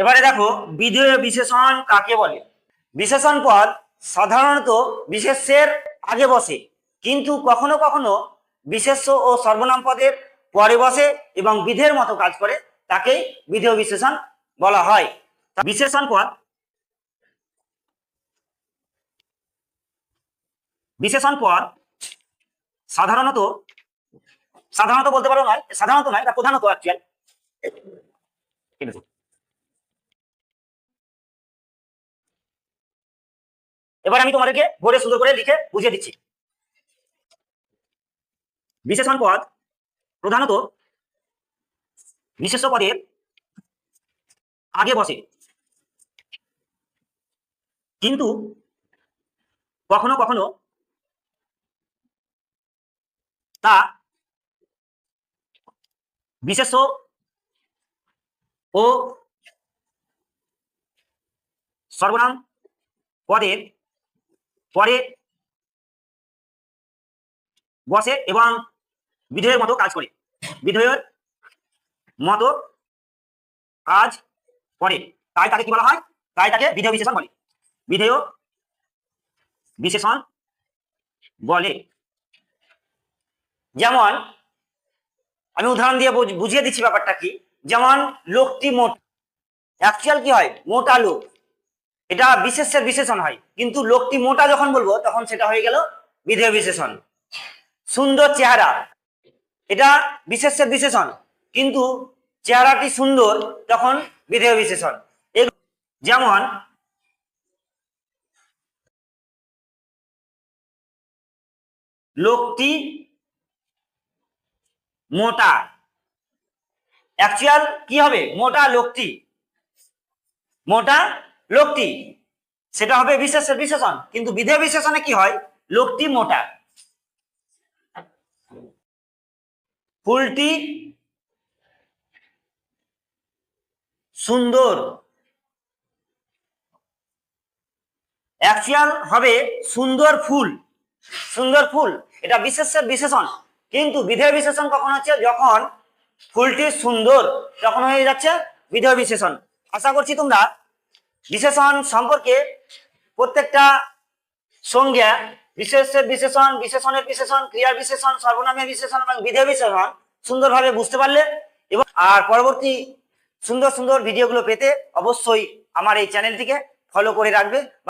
এবারে দেখো বিধেয় বিশেষণ কাকে বলে? বিশেষণ পদ সাধারণত বিশেষ্যের আগে বসে, কিন্তু কখনো কখনো বিশেষ্য ও সর্বনাম পদের পরে বসে এবং বিধের মতো কাজ করে, তাকেই বিধেয় বিশেষণ বলা হয়। বিশেষণ পদ বিশেষণ পদ সাধারণত সাধারণত বলতে পারো নয়, সাধারণত নয়, এটা প্রধানত অ্যাকচুয়াল ঠিক আছে। এবার আমি তোমাদেরকে বোর্ডে সুন্দর করে লিখে বুঝিয়ে দিচ্ছি। বিশেষণ পদ প্রধানত বিশেষ পদের আগে বসে। কিন্তু কখনো কখনো তা বিশেষ ও সর্বনাম পদের পরে বসে এবং বিধেয়ের মতো কাজ করে। বিধেয়ের মতো কাজ করে। তাই তাকে কি বলা হয়? তাই তাকে বিধেয় বিশেষণ বলে। বিধেয় বিশেষণ বলে। যেমন, আমি উদাহরণ দিয়ে বুঝ- বুঝিয়ে দিচ্ছি ব্যাপারটা কি? যেমন, লোকটি মোট অ্যাকচুয়াল কি হয়? মোটা লোক। এটা বিশেষের বিশেষণ হয়। কিন্তু লোকটি মোটা যখন বলব, তখন সেটা হয়ে গেল বিধেয় বিশেষণ। সুন্দর চেহারা, এটা বিশেষের বিশেষণ। কিন্তু চেহারাটি সুন্দর তখন বিধেয় বিশেষণ। যেমন লোকটি মোটা। অ্যাকচুয়াল কি হবে? মোটা লোকটি। মোটা লোকটি, সেটা হবে বিশেষের বিশেষণ কিন্তু বিধেয় বিশেষণে কি হয়? লোকটি মোটা। ফুলটি সুন্দর। অ্যাকচুয়াল হবে সুন্দর ফুল। সুন্দর ফুল, এটা বিশেষের বিশেষণ কিন্তু বিধেয় বিশেষণ কখন হচ্ছে? যখন ফুলটি সুন্দর, তখন হয়ে যাচ্ছে বিধেয় বিশেষণ আশা করছি তোমরা বিশেষণ সম্পর্কে প্রত্যেকটা সংজ্ঞা বিশেষের বিশেষণ, বিশেষণের বিশেষণ ক্রিয়ার বিশেষণ সর্বনামের বিশেষণ এবং বিধেয় বিশেষণ সুন্দরভাবে বুঝতে পারলে এবং আর পরবর্তী সুন্দর সুন্দর ভিডিওগুলো পেতে অবশ্যই আমার এই চ্যানেলটিকে ফলো করে রাখবে।